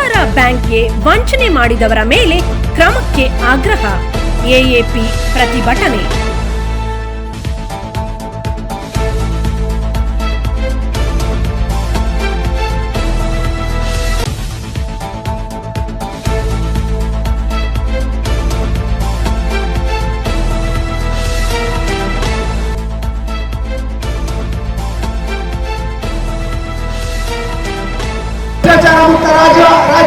ಸಹಕಾರ ಬ್ಯಾಂಕ್ಗೆ ವಂಚನೆ ಮಾಡಿದವರ ಮೇಲೆ ಕ್ರಮಕ್ಕೆ ಆಗ್ರಹ ಎಎಪಿ ಪ್ರತಿಭಟನೆ. ಭ್ರಷ್ಟಾಚಾರ ಮುಕ್ತ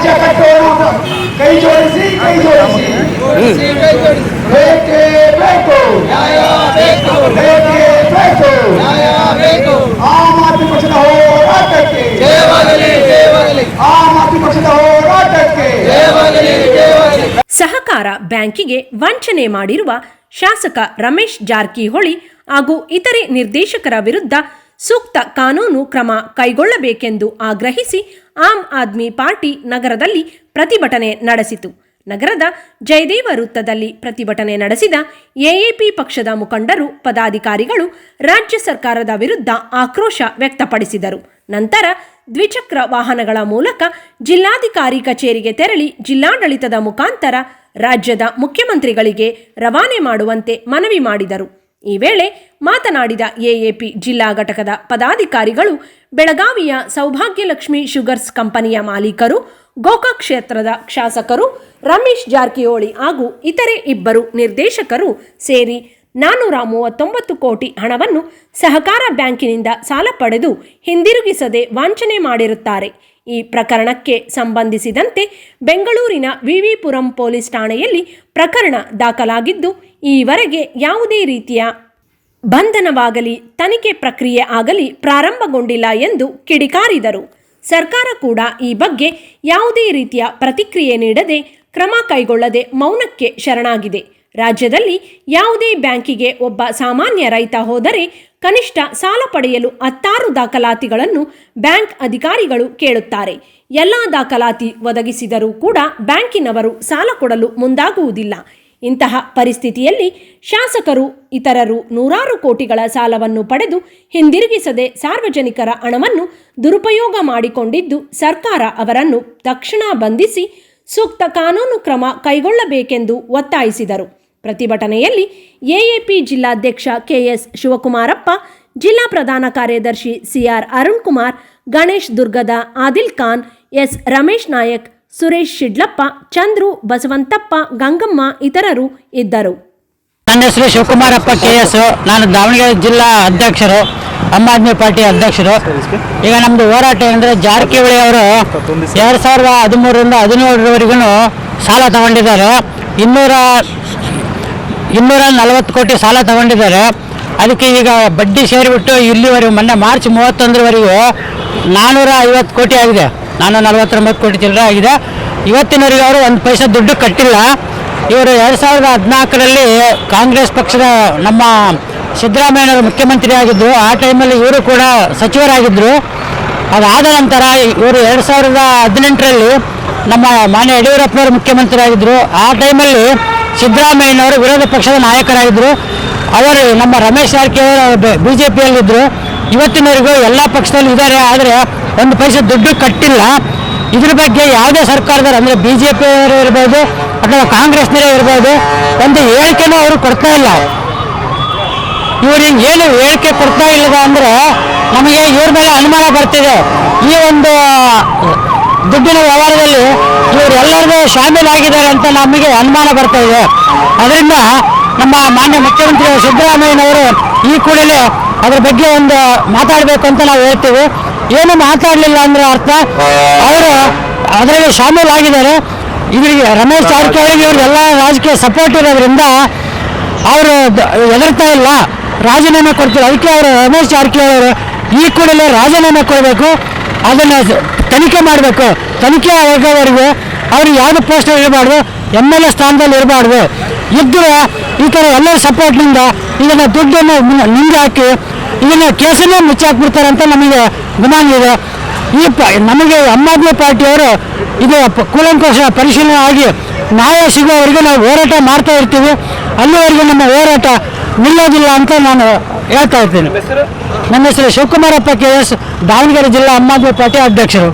ರಾಜ್ಯ ಕಟ್ಟೋಣ ಕೈ ಜೋಡಿಸಿ ಕೈ ಜೋಡಿಸಿ. ಬೇಕೇ ಬೇಕು. ಬೇಕೇ ಬೇಕು. ಆಮ್ ಆದ್ಮಿ ಪಕ್ಷದ ಹೋರಾಟಕ್ಕೆ. ಆಮ್ ಆದ್ಮಿ ಪಕ್ಷದ ಹೋರಾಟಕ್ಕೆ. ಸಹಕಾರ ಬ್ಯಾಂಕಿಗೆ ವಂಚನೆ ಮಾಡಿರುವ ಶಾಸಕ ರಮೇಶ್ ಜಾರಕಿಹೊಳಿ ಹಾಗೂ ಇತರೆ ನಿರ್ದೇಶಕರ ವಿರುದ್ಧ ಸೂಕ್ತ ಕಾನೂನು ಕ್ರಮ ಕೈಗೊಳ್ಳಬೇಕೆಂದು ಆಗ್ರಹಿಸಿ ಆಮ್ ಆದ್ಮಿ ಪಾರ್ಟಿ ನಗರದಲ್ಲಿ ಪ್ರತಿಭಟನೆ ನಡೆಸಿತು. ನಗರದ ಜಯದೇವ ವೃತ್ತದಲ್ಲಿ ಪ್ರತಿಭಟನೆ ನಡೆಸಿದ ಎಎಪಿ ಪಕ್ಷದ ಮುಖಂಡರು, ಪದಾಧಿಕಾರಿಗಳು ರಾಜ್ಯ ಸರ್ಕಾರದ ವಿರುದ್ಧ ಆಕ್ರೋಶ ವ್ಯಕ್ತಪಡಿಸಿದರು. ನಂತರ ದ್ವಿಚಕ್ರ ವಾಹನಗಳ ಮೂಲಕ ಜಿಲ್ಲಾಧಿಕಾರಿ ಕಚೇರಿಗೆ ತೆರಳಿ ಜಿಲ್ಲಾಡಳಿತದ ಮುಖಾಂತರ ರಾಜ್ಯದ ಮುಖ್ಯಮಂತ್ರಿಗಳಿಗೆ ರವಾನೆ ಮಾಡುವಂತೆ ಮನವಿ ಮಾಡಿದರು. ಈ ವೇಳೆ ಮಾತನಾಡಿದ ಎಎಪಿ ಜಿಲ್ಲಾ ಘಟಕದ ಪದಾಧಿಕಾರಿಗಳು, ಬೆಳಗಾವಿಯ ಸೌಭಾಗ್ಯಲಕ್ಷ್ಮಿ ಶುಗರ್ಸ್ ಕಂಪನಿಯ ಮಾಲೀಕರು ಗೋಕಾಕ್ ಕ್ಷೇತ್ರದ ಶಾಸಕರು ರಮೇಶ್ ಜಾರಕಿಹೊಳಿ ಹಾಗೂ ಇತರೆ ಇಬ್ಬರು ನಿರ್ದೇಶಕರು ಸೇರಿ ನಾನ್ನೂರ ಮೂವತ್ತೊಂಬತ್ತು ಕೋಟಿ ಹಣವನ್ನು ಸಹಕಾರ ಬ್ಯಾಂಕಿನಿಂದ ಸಾಲ ಪಡೆದು ಹಿಂದಿರುಗಿಸದೆ ವಂಚನೆ ಮಾಡಿರುತ್ತಾರೆ. ಈ ಪ್ರಕರಣಕ್ಕೆ ಸಂಬಂಧಿಸಿದಂತೆ ಬೆಂಗಳೂರಿನ ವಿವಿಪುರಂ ಪೊಲೀಸ್ ಠಾಣೆಯಲ್ಲಿ ಪ್ರಕರಣ ದಾಖಲಾಗಿದ್ದು, ಈವರೆಗೆ ಯಾವುದೇ ರೀತಿಯ ಬಂಧನವಾಗಲಿ, ತನಿಖೆ ಪ್ರಕ್ರಿಯೆ ಆಗಲಿ ಪ್ರಾರಂಭಗೊಂಡಿಲ್ಲ ಎಂದು ಕಿಡಿಕಾರಿದರು. ಸರ್ಕಾರ ಕೂಡ ಈ ಬಗ್ಗೆ ಯಾವುದೇ ರೀತಿಯ ಪ್ರತಿಕ್ರಿಯೆ ನೀಡದೆ ಕ್ರಮ ಕೈಗೊಳ್ಳದೆ ಮೌನಕ್ಕೆ ಶರಣಾಗಿದೆ. ರಾಜ್ಯದಲ್ಲಿ ಯಾವುದೇ ಬ್ಯಾಂಕಿಗೆ ಒಬ್ಬ ಸಾಮಾನ್ಯ ರೈತ ಹೋದರೆ ಕನಿಷ್ಠ ಸಾಲ ಪಡೆಯಲು ಹತ್ತಾರು ದಾಖಲಾತಿಗಳನ್ನು ಬ್ಯಾಂಕ್ ಅಧಿಕಾರಿಗಳು ಕೇಳುತ್ತಾರೆ. ಎಲ್ಲ ದಾಖಲಾತಿ ಒದಗಿಸಿದರೂ ಕೂಡ ಬ್ಯಾಂಕಿನವರು ಸಾಲ ಕೊಡಲು ಮುಂದಾಗುವುದಿಲ್ಲ. ಇಂತಹ ಪರಿಸ್ಥಿತಿಯಲ್ಲಿ ಶಾಸಕರು, ಇತರರು ನೂರಾರು ಕೋಟಿಗಳ ಸಾಲವನ್ನು ಪಡೆದು ಹಿಂದಿರುಗಿಸದೆ ಸಾರ್ವಜನಿಕರ ಹಣವನ್ನು ದುರುಪಯೋಗ ಮಾಡಿಕೊಂಡಿದ್ದು ಸರ್ಕಾರ ಅವರನ್ನು ತಕ್ಷಣ ಬಂಧಿಸಿ ಸೂಕ್ತ ಕಾನೂನು ಕ್ರಮ ಕೈಗೊಳ್ಳಬೇಕೆಂದು ಒತ್ತಾಯಿಸಿದರು. ಪ್ರತಿಭಟನೆಯಲ್ಲಿ ಎಎಪಿ ಜಿಲ್ಲಾಧ್ಯಕ್ಷ ಕೆಎಸ್ ಶಿವಕುಮಾರಪ್ಪ, ಜಿಲ್ಲಾ ಪ್ರಧಾನ ಕಾರ್ಯದರ್ಶಿ ಸಿಆರ್ ಅರುಣ್ ಕುಮಾರ್ ಗಣೇಶ್ ದುರ್ಗದ ಆದಿಲ್ ಖಾನ್, ಎಸ್ ರಮೇಶ್ ನಾಯಕ್, ಸುರೇಶ್ ಶಿಡ್ಲಪ್ಪ, ಚಂದ್ರು ಬಸವಂತಪ್ಪ, ಗಂಗಮ್ಮ ಇತರರು ಇದ್ದರು. ನನ್ನ ಹೆಸರು ಶಿವಕುಮಾರಪ್ಪ ಕೆ ಎಸ್ ನಾನು ದಾವಣಗೆರೆ ಜಿಲ್ಲಾ ಅಧ್ಯಕ್ಷರು, ಆಮ್ ಆದ್ಮಿ ಪಾರ್ಟಿ ಅಧ್ಯಕ್ಷರು. ಈಗ ನಮ್ಮದು ಹೋರಾಟ ಅಂದರೆ ಜಾರಕಿಹೊಳಿ ಅವರು ಎರಡು ಸಾವಿರದ ಹದಿಮೂರರಿಂದ ಹದಿನೇಳರವರೆಗೂ ಸಾಲ ತಗೊಂಡಿದ್ದಾರೆ. ಇನ್ನೂರ ಇನ್ನೂರ ನಲವತ್ತು ಕೋಟಿ ಸಾಲ ತಗೊಂಡಿದ್ದಾರೆ. ಅದಕ್ಕೆ ಈಗ ಬಡ್ಡಿ ಸೇರಿಬಿಟ್ಟು ಇಲ್ಲಿವರೆಗೂ ಮೊನ್ನೆ ಮಾರ್ಚ್ ಮೂವತ್ತೊಂದರವರೆಗೂ ನಾನ್ನೂರ ಐವತ್ತು ಕೋಟಿ ಆಗಿದೆ. ನಾನ್ನೂರ ನಲವತ್ತೊಂಬತ್ತು ಕೋಟಿ ಚಿಲ್ಲರೆ ಆಗಿದೆ. ಇವತ್ತಿನವರೆಗೂ ಅವರು ಒಂದು ಪೈಸೆ ದುಡ್ಡು ಕಟ್ಟಿಲ್ಲ. ಇವರು ಎರಡು ಸಾವಿರದ ಹದಿನಾಲ್ಕರಲ್ಲಿ ಕಾಂಗ್ರೆಸ್ ಪಕ್ಷದ ನಮ್ಮ ಸಿದ್ದರಾಮಯ್ಯನವರು ಮುಖ್ಯಮಂತ್ರಿ ಆಗಿದ್ದರು ಆ ಟೈಮಲ್ಲಿ ಇವರು ಕೂಡ ಸಚಿವರಾಗಿದ್ದರು ಅದಾದ ನಂತರ ಇವರು ಎರಡು ಸಾವಿರದ ಹದಿನೆಂಟರಲ್ಲಿ ನಮ್ಮ ಮಾನ್ಯ ಯಡಿಯೂರಪ್ಪನವರು ಮುಖ್ಯಮಂತ್ರಿ ಆಗಿದ್ದರು ಆ ಟೈಮಲ್ಲಿ ಸಿದ್ದರಾಮಯ್ಯನವರು ವಿರೋಧ ಪಕ್ಷದ ನಾಯಕರಾಗಿದ್ದರು ಅವರು ನಮ್ಮ ರಮೇಶ್ ಜಾರಕಿಹೊಳಿ ಅವರು ಬಿ ಜೆ ಪಿಯಲ್ಲಿದ್ದರು ಇವತ್ತಿನವರೆಗೂ ಎಲ್ಲ ಪಕ್ಷದಲ್ಲಿ ಇದ್ದಾರೆ. ಆದರೆ ಒಂದು ಪೈಸೆ ದುಡ್ಡು ಕಟ್ಟಿಲ್ಲ. ಇದ್ರ ಬಗ್ಗೆ ಯಾವುದೇ ಸರ್ಕಾರದವರು ಅಂದರೆ ಬಿ ಜೆ ಪಿಯವರು ಇರ್ಬೋದು ಅಥವಾ ಕಾಂಗ್ರೆಸ್ನವರೇ ಇರ್ಬೋದು ಒಂದು ಹೇಳಿಕೆನೂ ಅವರು ಕೊಡ್ತಾ ಇಲ್ಲ. ಇವ್ರಿಗೆ ಏನು ಹೇಳಿಕೆ ಕೊಡ್ತಾ ಇಲ್ಲದ ಅಂದರೆ ನಮಗೆ ಇವ್ರ ಮೇಲೆ ಅನುಮಾನ ಬರ್ತಿದೆ. ಈ ಒಂದು ದುಡ್ಡಿನ ವ್ಯವಹಾರದಲ್ಲಿ ಇವರು ಎಲ್ಲರಿಗೂ ಶಾಮೀಲಾಗಿದ್ದಾರೆ ಅಂತ ನಮಗೆ ಅನುಮಾನ ಬರ್ತಾ ಇದೆ. ಅದರಿಂದ ನಮ್ಮ ಮಾನ್ಯ ಮುಖ್ಯಮಂತ್ರಿ ಸಿದ್ದರಾಮಯ್ಯನವರು ಈ ಕೂಡಲೇ ಅದ್ರ ಬಗ್ಗೆ ಒಂದು ಮಾತಾಡಬೇಕು ಅಂತ ನಾವು ಹೇಳ್ತೀವಿ. ಏನು ಮಾತಾಡಲಿಲ್ಲ ಅಂದ್ರೆ ಅರ್ಥ, ಅವರು ಅದರಲ್ಲಿ ಶಾಮೀಲಾಗಿದ್ದಾರೆ ಇವರಿಗೆ ರಮೇಶ್ ಜಾರಕಿಹೊಳಿಗೆ ಇವ್ರಿಗೆಲ್ಲ ರಾಜಕೀಯ ಸಪೋರ್ಟ್ ಇರೋದ್ರಿಂದ ಅವರು ಎದುರ್ತಾ ಇಲ್ಲ. ರಾಜೀನಾಮೆ ಕೊಡ್ತಾರೆ ಅದಕ್ಕೆ ಅವರು ರಮೇಶ್ ಜಾರಕಿಹೊಳಿ ಅವರು ಈ ಕೂಡಲೇ ರಾಜೀನಾಮೆ ಕೊಡಬೇಕು. ಅದನ್ನು ತನಿಖೆ ಮಾಡಬೇಕು. ತನಿಖೆ ಆಗೋವರೆಗೂ ಅವರು ಯಾವುದು ಪೋಸ್ಟ್ ಇರಬಾರ್ದು ಎಂ ಎಲ್ ಎ ಸ್ಥಾನದಲ್ಲಿ ಇರಬಾರ್ದು. ಇದ್ದರೆ ಈ ಥರ ಎಲ್ಲರ ಸಪೋರ್ಟ್ನಿಂದ ಇದನ್ನು ದುಡ್ಡನ್ನು ನಿಂದೆ ಹಾಕಿ ಇದನ್ನು ಕೇಸನ್ನೇ ಮುಚ್ಚಾಕ್ಬಿಡ್ತಾರೆ ಅಂತ ನಮಗೆ ಗುಮಾನ ಇದೆ. ಈ ಪ ನಮಗೆ ಆಮ್ ಆದ್ಮಿ ಪಾರ್ಟಿಯವರು ಇದು ಕೂಲಂಕೋಶ ಪರಿಶೀಲನೆ ಆಗಿ ನ್ಯಾಯ ಸಿಗೋವರೆಗೂ ನಾವು ಹೋರಾಟ ಮಾಡ್ತಾ ಇರ್ತೀವಿ. ಅಲ್ಲಿವರೆಗೂ ನಮ್ಮ ಹೋರಾಟ ನಿಲ್ಲೋದಿಲ್ಲ ಅಂತ ನಾನು ಹೇಳ್ತಾ ಇರ್ತೀನಿ ನನ್ನ ಹೆಸರು ಶಿವಕುಮಾರಪ್ಪ ಕೆ ಎಸ್ ದಾವಣಗೆರೆ ಜಿಲ್ಲಾ ಆಮ್ ಆದ್ಮಿ ಪಾರ್ಟಿ ಅಧ್ಯಕ್ಷರು.